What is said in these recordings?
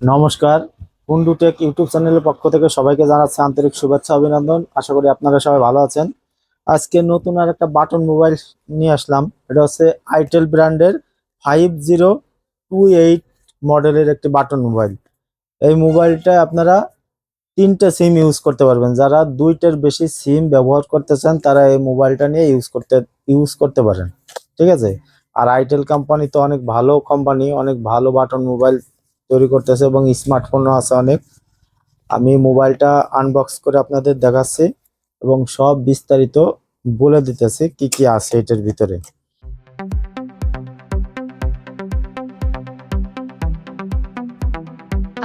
নমস্কার। Kundu tech YouTube চ্যানেলের পক্ষ থেকে সবাইকে জানাচ্ছি আন্তরিক শুভেচ্ছা, অভিনন্দন। আশা করি আপনারা সবাই ভালো আছেন। আজকে নতুন আর একটা বাটন মোবাইল নিয়ে আসলাম। এটা হচ্ছে আইটেল ব্র্যান্ডের ফাইভ জিরো টু এইট মডেলের একটি বাটন মোবাইল। এই মোবাইলটা আপনারা তিনটে সিম ইউজ করতে পারবেন। যারা দুইটার বেশি সিম ব্যবহার করতে চান, তারা এই মোবাইলটা নিয়ে ইউজ করতে ইউজ করতে পারেন। ঠিক আছে? আর আইটেল কোম্পানি তো অনেক ভালো কোম্পানি, অনেক ভালো বাটন মোবাইল তৈরি করতেছে এবং স্মার্টফোনও আছে অনেক। আমি মোবাইলটা আনবক্স করে আপনাদের দেখাচ্ছি এবং সব বিস্তারিত বলে দিতেছি কি কি আছে এটার ভিতরে।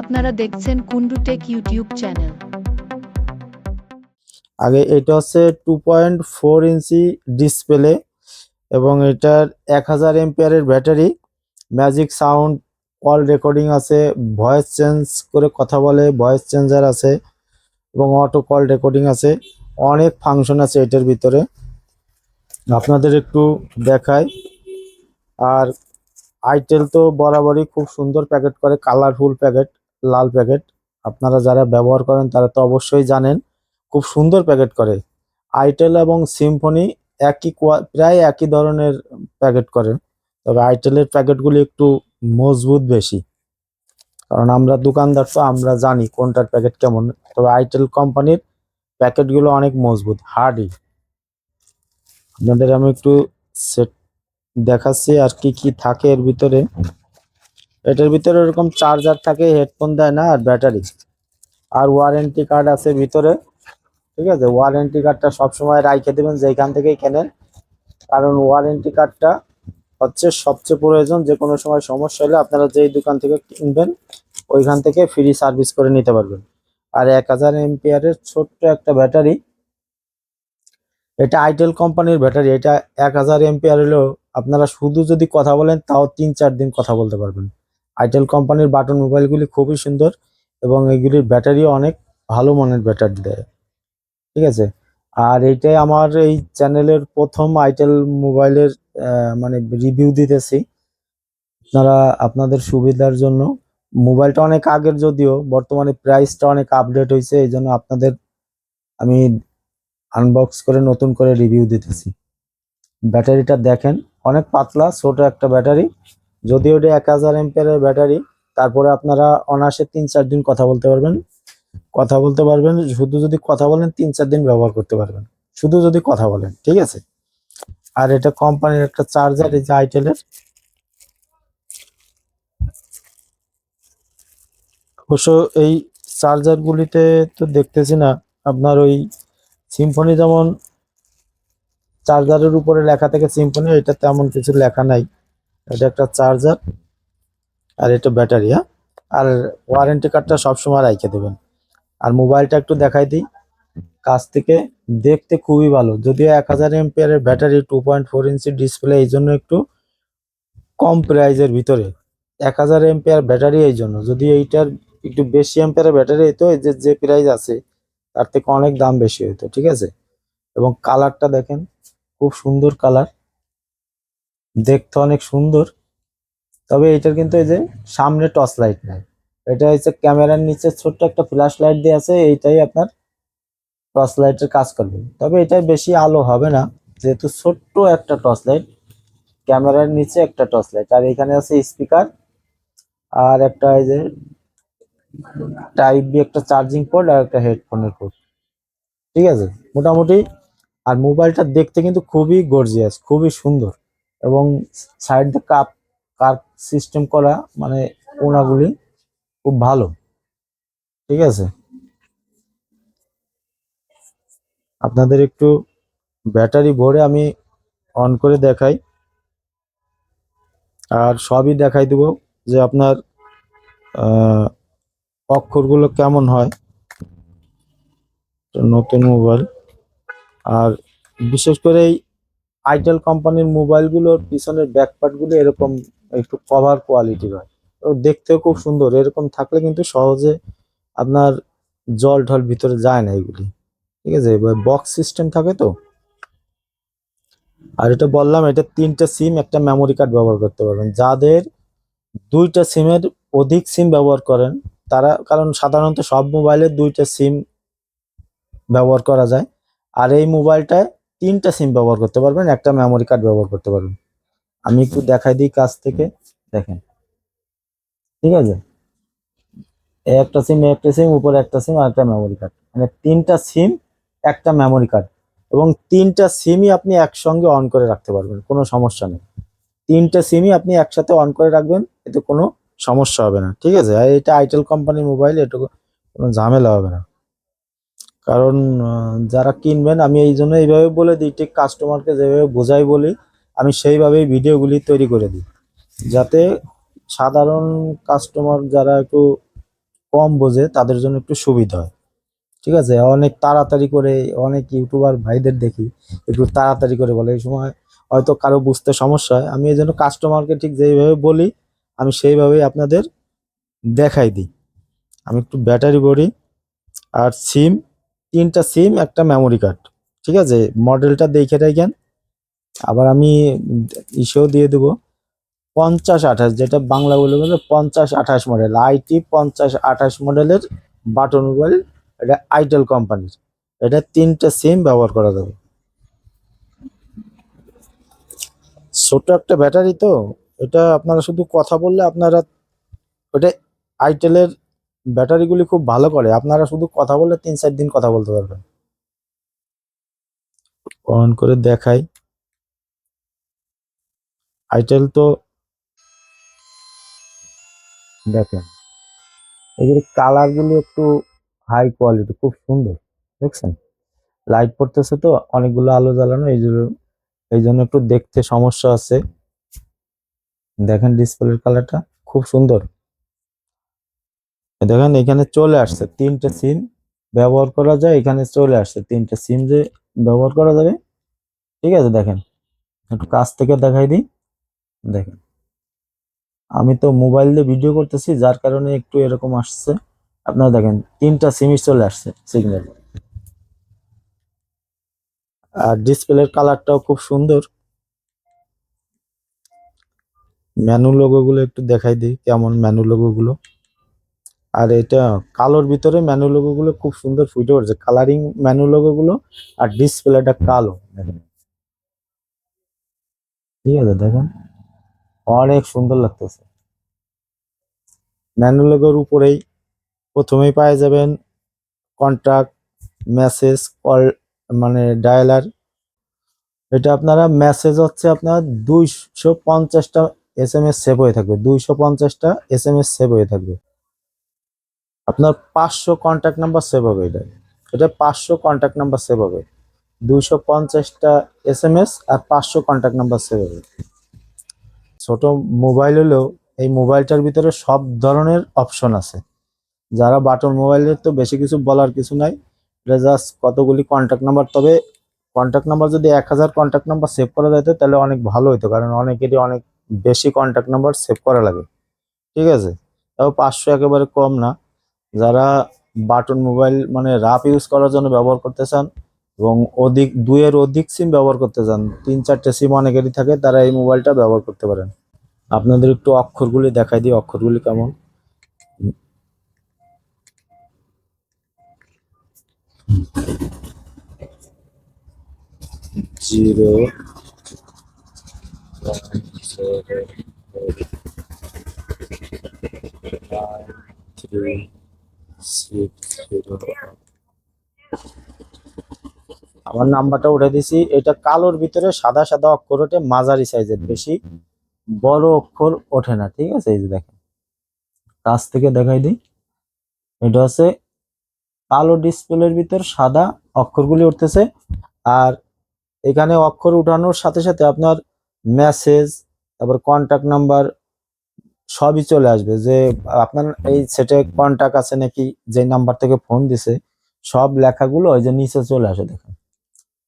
আপনারা দেখছেন কুন্ডু টেক ইউটিউব চ্যানেল। আগে এটা হচ্ছে two point four inch display এবং এটার এক হাজার এমপিয়ারের battery magic sound call recording আছে ভয়েস চেঞ্জ করে কথা বলে ভয়েস চেঞ্জার আছে এবং অটো কল রেকর্ডিং আছে, অনেক ফাংশন আছে এটার ভিতরে। আপনাদের একটু দেখাই। আর আইটেল তো বরাবরই খুব সুন্দর প্যাকেট করে কালারফুল প্যাকেট লাল প্যাকেট আপনারা যারা ব্যবহার করেন, তারা তো অবশ্যই জানেন, খুব সুন্দর প্যাকেট করে। আইটেল এবং সিম্ফনি একই প্রায় একই ধরনের প্যাকেট করে। তবে আইটেলের প্যাকেটগুলি একটু মজবুত বেশি। কারণ আমরা দোকানদার তো আমরা জানি কোনটার প্যাকেট কেমন। তবে আইটেল কোম্পানির প্যাকেটগুলো অনেক মজবুত, হার্ডই। আপনাদের আমি একটু সেট দেখাচ্ছি আর কি কি থাকে এর ভিতরে। এটার ভিতরে এরকম চার্জার থাকে, হেডফোন দেয় না, আর ব্যাটারি। আর ওয়ারেন্টি কার্ড আছে ভিতরে, ঠিক আছে? ওয়ারেন্টি কার্ডটা সবসময় রাইখে দেবেন যেখান থেকেই কেনেন। কারণ ওয়ারেন্টি কার্ডটা হচ্ছে সবচেয়ে প্রয়োজন যে কোনো সময় সমস্যা হলে আপনারা যেই দোকান থেকে কিনবেন, ওইখান থেকে ফ্রি সার্ভিস করে নিতে পারবেন। আর এক হাজার এমপিয়ারের ছোট্ট একটা ব্যাটারি, এটা আইটেল কোম্পানির ব্যাটারি, এটা এক হাজার এমপিয়ার হলেও আপনারা শুধু যদি কথা বলেন, তাও তিন চার দিন কথা বলতে পারবেন। আইটেল কোম্পানির বাটন মোবাইলগুলি খুবই সুন্দর এবং এগুলির ব্যাটারিও অনেক ভালো মানের ব্যাটারি দেয়। ঠিক আছে? আর এইটাই আমার এই চ্যানেলের প্রথম আইটেল মোবাইলের মানে রিভিউ দিতেছি। আপনারা, আপনাদের সুবিধার জন্য। মোবাইলটা অনেক আগের যদিও, বর্তমানে প্রাইসটা অনেক আপডেট হয়েছে এই জন্য আপনাদের আমি আনবক্স করে নতুন করে রিভিউ দিতেছি। ব্যাটারিটা দেখেন, অনেক পাতলা, ছোট একটা ব্যাটারি। যদিও এটা এক হাজার এমপিয়ারের ব্যাটারি, তারপরে আপনারা অনায়াসে তিন চার দিন কথা বলতে পারবেন। কথা বলতে পারবেন, শুধু যদি কথা বলেন, তিন চার দিন ব্যবহার করতে পারবেন। শুধু যদি কথা বলেন, ঠিক আছে? আর এটা কোম্পানির একটা চার্জার, এই যে আইটেলের। অবশ্য এই চার্জার গুলিতে তো দেখতেছি না, আপনার ওই সিম্ফনি যেমন চার্জারের উপরে লেখা থাকে সিম্ফনি এটা তেমন কিছু লেখা নাই। এটা একটা চার্জার, আর এটা ব্যাটারি হ্যাঁ? আর ওয়ারেন্টি কার্ডটা সবসময় রাইখে দেবেন। আর মোবাইলটা একটু দেখাই দিই। কাছ থেকে দেখতে খুবই ভালো। যদিও এক হাজার এমপিয়ারের battery two point four inch display এই জন্য একটু কম প্রাইজের ভিতরে। এক হাজার এমপিয়ার ব্যাটারি এই জন্য। যদি এইটার একটু বেশি এমপিয়ারের ব্যাটারি এই যে যে প্রাইস আছে, তার থেকে অনেক দাম বেশি হতো ঠিক আছে? এবং কালারটা দেখেন, খুব সুন্দর কালার দেখতে অনেক সুন্দর। তবে এটার কিন্তু এই যে, সামনে টর্চ লাইট নাই। এটা হচ্ছে ক্যামেরার নিচে ছোট্ট একটা ফ্ল্যাশ লাইট দিয়ে আছে, এইটাই আপনার টর্চ লাইটের কাজ করবে। তবে এটাই বেশি আলো হবে না, যেহেতু ছোট্ট একটা টর্চ লাইট, ক্যামেরার নিচে একটা টর্চ লাইট, আর এখানে আছে স্পিকার, আর একটা এই যে টাইপ বি একটা চার্জিং পোর্ট আর একটা হেডফোনের পোর্ট। ঠিক আছে? মোটামুটি, আর মোবাইলটা দেখতে কিন্তু খুবই গর্জিয়াস খুবই সুন্দর, এবং সাইড কাপ কার সিস্টেম করা মানে কোনাগুলি খুব ভালো। ঠিক আছে? আপনাদের একটু ব্যাটারি ভরে আমি অন করে দেখাই। আর সবই দেখাই দেবো যে আপনার অক্ষরগুলো কেমন হয়। নতুন মোবাইল। আর বিশেষ করে এই আইটেল কোম্পানির মোবাইলগুলোর পিছনের ব্যাকপার্টগুলো এরকম একটু কভার কোয়ালিটির হয়। তো দেখতেও খুব সুন্দর। এরকম থাকলে কিন্তু সহজে আপনার জল ঢল ভিতরে যায় না এগুলি। ঠিক আছে? বক্স সিস্টেম থাকে তো? আর এটা বললাম, এটা তিনটা সিম একটা মেমোরি কার্ড ব্যবহার করতে পারবেন। যাদের দুইটা সিমের অধিক সিম ব্যবহার করেন, তারা, কারণ সাধারণত সব মোবাইলে দুইটা সিম ব্যবহার করা যায়। আর এই মোবাইলটায় তিনটা সিম ব্যবহার করতে পারবেন, একটা মেমোরি কার্ড ব্যবহার করতে পারবেন। আমি একটু দেখাই দিই কাছ থেকে, দেখেন। ঠিক আছে? একটা সিম একটা সিম উপরে একটা সিম আর একটা মেমোরি কার্ড মানে তিনটা সিম একটা মেমোরি কার্ড এবং তিনটা সিমই আপনি একসঙ্গে অন করে রাখতে পারবেন, কোনো সমস্যা নেই। তিনটা সিমই আপনি একসাথে অন করে রাখবেন, এতে কোনো সমস্যা হবে না, ঠিক আছে? আর এটা আইটেল কোম্পানির মোবাইল এটুকু কোনো ঝামেলা হবে না। কারণ যারা কিনবেন, আমি এই জন্য এইভাবে বলে দিই, ঠিক কাস্টমারকে যেভাবে বোঝাই বলি, আমি সেইভাবেই ভিডিওগুলি তৈরি করে দিই। যাতে সাধারণ কাস্টমার যারা একটু কম বোঝে, তাদের জন্য একটু সুবিধা হয়। ঠিক আছে? অনেক তাড়াতাড়ি করে অনেক ইউটিউবার ভাইদের দেখি, একটু তাড়াতাড়ি করে বলে। এই সময় হয়তো কারও বুঝতে সমস্যা হয়। আমি এই জন্য কাস্টমারকে ঠিক যেইভাবে বলি, আমি সেইভাবেই আপনাদের দেখাই দিই। আমি একটু ব্যাটারি বলি আর সিম তিনটা সিম একটা মেমোরি কার্ড ঠিক আছে? মডেলটা দেখে রাখেন। আবার আমি ইসেও দিয়ে দেবো। পঞ্চাশ আঠাশ, যেটা বাংলা বলে বলে পঞ্চাশ আঠাশ মডেল আইটি পঞ্চাশ আঠাশ মডেলের বাটন মোবাইল এটা আইটেল কোম্পানির। এটা তিনটে সিম ব্যবহার করা যাবে। ছোট একটা ব্যাটারি তো, এটা আপনারা শুধু কথা বললে আপনারা ওটা আইটেলের ব্যাটারিগুলি খুব ভালো করে, আপনারা শুধু কথা বললে তিন চার দিন কথা বলতে পারবেন। অন করে দেখাই। আইটেল তো দেখেন, এগুলি কালারগুলি একটু হাই কোয়ালিটি খুব সুন্দর, দেখছেন? লাইট পড়তেছে তো, অনেকগুলো আলো জ্বালানো, এই জন্য এই জন্য একটু দেখতে সমস্যা আছে। দেখেন ডিসপ্লের কালারটা খুব সুন্দর। দেখেন, এখানে চলে আসছে তিনটে সিম ব্যবহার করা যায়, এখানে চলে আসছে তিনটে সিম যে ব্যবহার করা যাবে। ঠিক আছে, দেখেন, একটু কাছ থেকে দেখাই দিই। দেখেন, আমি তো মোবাইল দিয়ে ভিডিও করতেছি, যার কারণে একটু এরকম আসছে। আপনারা দেখেন, তিনটা সিমই চলে আসছে সিগন্যাল আর ডিসপ্লের কালারটাও খুব সুন্দর। ম্যানু লোগো গুলো একটু দেখাই দিই, কেমন ম্যানু লোগো গুলো আর এটা কালোর ভিতরে ম্যানু লোগো গুলো খুব সুন্দর ফুটে উঠছে। কালারিং ম্যানু লোগো গুলো আর ডিসপ্লেটা কালো। দেখেন ঠিক আছে, দেখেন, অনেক সুন্দর লাগতেছে। মেনু লোগোর উপরেই প্রথমেই পাওয়া যাবেন কন্ট্যাক্ট মেসেজ কল মানে ডায়ালার এটা আপনারা মেসেজ হচ্ছে আপনার দুইশো পঞ্চাশটা এস এম এস সেভ হয়ে থাকবে। দুইশো পঞ্চাশটা এস এম এস সেভ হয়ে থাকবে। আপনার পাঁচশো কন্ট্যাক্ট নাম্বার সেভ হবে এটা। এটা পাঁচশো কন্ট্যাক্ট নাম্বার সেভ হবে। দুইশো পঞ্চাশটা এস এম এস আর পাঁচশো কন্ট্যাক্ট নাম্বার সেভ হবে। ছোট মোবাইল হলেও এই মোবাইলটার ভিতরে সব ধরনের অপশন আছে। যারা বাটন মোবাইলের তো বেশি কিছু বলার কিছু নাই। জাস্ট কতগুলি কন্ট্যাক্ট নাম্বার তবে কন্ট্যাক্ট নাম্বার যদি এক হাজার কন্ট্যাক্ট নাম্বার সেভ করা যেত তাহলে অনেক ভালো হতো কারণ অনেকেরই অনেক বেশি কন্ট্যাক্ট নাম্বার সেভ করা লাগে। ঠিক আছে? তাও পাঁচশো একেবারে কম না। যারা বাটন মোবাইল মানে রাফ ইউজ করার জন্য ব্যবহার করতে চান এবং অধিক, দুইয়ের অধিক সিম ব্যবহার করতে চান, তিন চারটে সিম অনেকেরই থাকে, তারা এই মোবাইলটা ব্যবহার করতে পারেন। আপনাদের একটু অক্ষরগুলি দেখাই দিই, অক্ষরগুলি কেমন? জিরো আমার নাম্বারটা উঠে দিছি। এটা কালোর ভিতরে সাদা সাদা অক্ষর ওঠে, মাঝারি সাইজের বেশি। বড় অক্ষর ওঠে না, ঠিক আছে? এই যে দেখেন। কাছ থেকে দেখাই দিই। এটা হচ্ছে কালো ডিসপ্লের ভিতর সাদা অক্ষরগুলি উঠতেছে। আর এখানে অক্ষর উঠানোর সাথে সাথে আপনার মেসেজ তারপর কন্টাক্ট নাম্বার সবই চলে আসবে। যে আপনার এই সেটে কন্টাক্ট আছে নাকি যে নাম্বার থেকে ফোন দিছে, সব লেখাগুলো ওই যে নিচে চলে আসে, দেখেন।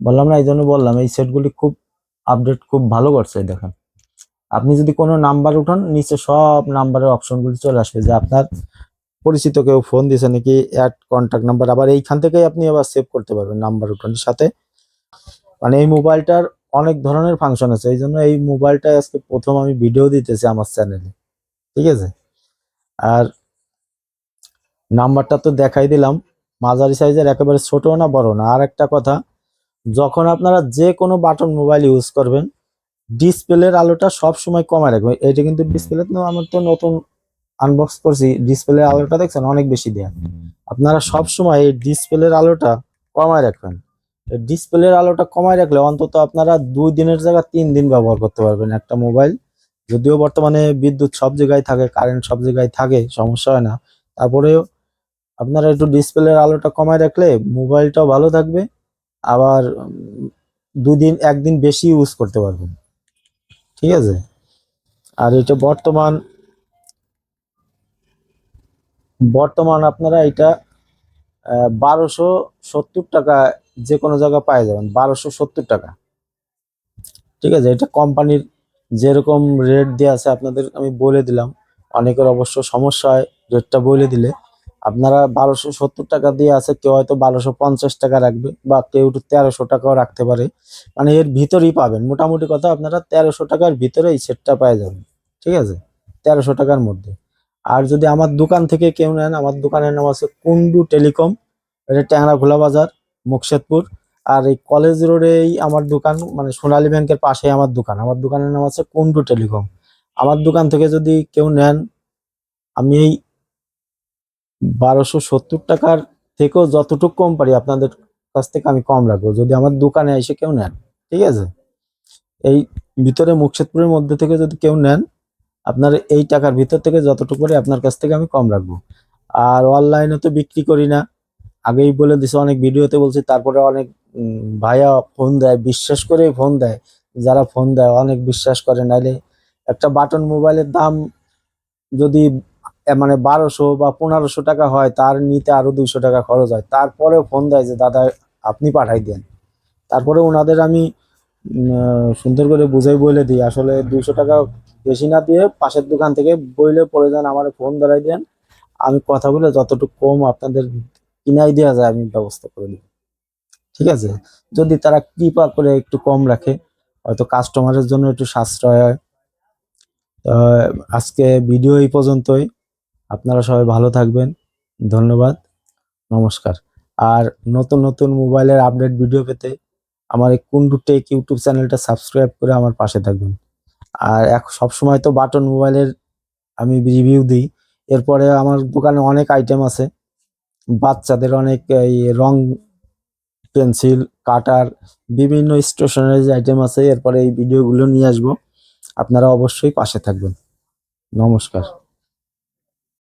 বললাম না, এই জন্য বললাম, এই সেটগুলি খুব আপডেট খুব ভালো করছে দেখেন। আপনি যদি কোনো নাম্বার উঠান, নিচে সব নাম্বারের অপশনগুলি চলে আসবে। যে আপনার পরিচিত কেউ ফোন দিছে নাকি অ্যাড কন্টাক্ট নাম্বার আবার এইখান থেকেই আপনি আবার সেভ করতে পারবেন নাম্বার উঠানোর সাথে। মানে এই মোবাইলটার অনেক ধরনের ফাংশন আছে, এই জন্য এই মোবাইলটা আজকে প্রথম আমি ভিডিও দিতেছি আমার চ্যানেলে ঠিক আছে? আর নাম্বারটা তো দেখাই দিলাম, মাঝারি সাইজের একেবারে ছোট না বড় না। আর একটা কথা, যখন আপনারা যে কোনো বাটন মোবাইল ইউজ করবেন ডিসপ্লের আলোটা সব সময় কমায় রাখবেন। এটা কিন্তু ডিসপ্লে আমার তো নতুন আনবক্স করছি ডিসপ্লের আলোটা দেখছেন, অনেক বেশি দেয়া। আপনারা সব সময় এই ডিসপ্লের আলোটা কমায় রাখবেন। ডিসপ্লের আলোটা কমায় রাখলে অন্তত আপনারা দুই দিনের জায়গায় তিন দিন ব্যবহার করতে পারবেন একটা মোবাইল যদিও বর্তমানে বিদ্যুৎ সব জায়গায় থাকে কারেন্ট সব জায়গায় থাকে, সমস্যা হয় না। তারপরেও আপনারা একটু ডিসপ্লের আলোটা কমায় রাখলে মোবাইলটাও ভালো থাকবে। আবার দুদিন একদিন বেশি ইউজ করতে পারবেন। ঠিক আছে? আর এটা বর্তমান বর্তমান আপনারা এটা বারোশো সত্তর টাকা যে কোনো জায়গায় পাই যাবেন, বারোশো সত্তর টাকা। ঠিক আছে, এটা কোম্পানির যেরকম রেট দেওয়া আছে আপনাদের, আমি বলে দিলাম। অনেকের অবশ্য সমস্যা হয় রেটটা বলে দিলে। আপনারা বারোশো সত্তর টাকা দিয়ে আছে, কেউ হয়তো বারোশো পঞ্চাশ টাকা রাখবে, বা কেউ তেরোশো টাকাও রাখতে পারে। মানে এর ভিতরেই পাবেন। মোটামুটি কথা, আপনারা তেরোশো টাকার ভিতরে এই সেটটা পেয়ে যাবেন। ঠিক আছে, তেরোশো টাকার মধ্যে। আর যদি আমার দোকান থেকে কেউ নেন, আমার দোকানের নাম আছে কুন্ডু টেলিকম, এটা ট্যাংরা খোলা বাজার, মুকশেদপুর। আর এই কলেজ রোডেই আমার দোকান মানে সোনালী ব্যাংকের পাশেই আমার দোকান। আমার দোকানের নাম আছে কুন্ডু টেলিকম। আমার দোকান থেকে যদি কেউ নেন, আমি এই বারোশো সত্তর টাকার থেকেও যতটুকু কম পারি, আপনাদের কাছ থেকে আমি কম রাখব। যদি আমার দোকানে এসে কেউ নেন, ঠিক আছে? এই ভিতরে মুকশেদপুরের মধ্যে থেকে যদি কেউ নেন আপনার এই টাকার ভিতর থেকে যতটুকু করে আপনার কাছ থেকে আমি কম রাখব। আর অনলাইনে তো বিক্রি করি না। আগেই বলে দিছে, অনেক ভিডিওতে বলছি, তারপরে অনেক ভাইয়া ফোন দেয়, বিশ্বাস করে ফোন দেয়। যারা ফোন দেয়, অনেক বিশ্বাস করে। নাইলে একটা বাটন মোবাইলের দাম যদি মানে বারোশো বা পনেরোশো টাকা হয়, তার নিতে আরও দুইশো টাকা খরচ হয়। তারপরেও ফোন দেয় যে, দাদা, আপনি পাঠাই দেন। তারপরে ওনাদের আমি সুন্দর করে বুঝাই বলে দিই। আসলে দুইশো টাকা বেশি না দিয়ে পাশের দোকান থেকে বইলে পরে যান, আমার ফোন ধরাই দেন। আমি কথা বলে যতটুকু কম আপনাদের কিনাই দেওয়া যায়, আমি ব্যবস্থা করে দিই ঠিক আছে? যদি তারা কৃপা করে একটু কম রাখে, হয়তো কাস্টমারের জন্য একটু সাশ্রয় হয়। আজকে ভিডিও এই পর্যন্তই। আপনারা সবাই ভালো থাকবেন। ধন্যবাদ। নমস্কার। আর নতুন নতুন মোবাইলের আপডেট ভিডিও পেতে আমার এই কুন্ডু টেক ইউটিউব চ্যানেলটা সাবস্ক্রাইব করে আমার পাশে থাকবেন আর এক সবসময় তো বাটন মোবাইলের আমি রিভিউ দিই। এরপরে আমার দোকানে অনেক আইটেম আছে। বাচ্চাদের অনেক এই রং পেন্সিল কাটার বিভিন্ন স্টেশনারি আইটেম আছে। এরপরে এই ভিডিওগুলো নিয়ে আসব। আপনারা অবশ্যই পাশে থাকবেন। নমস্কার।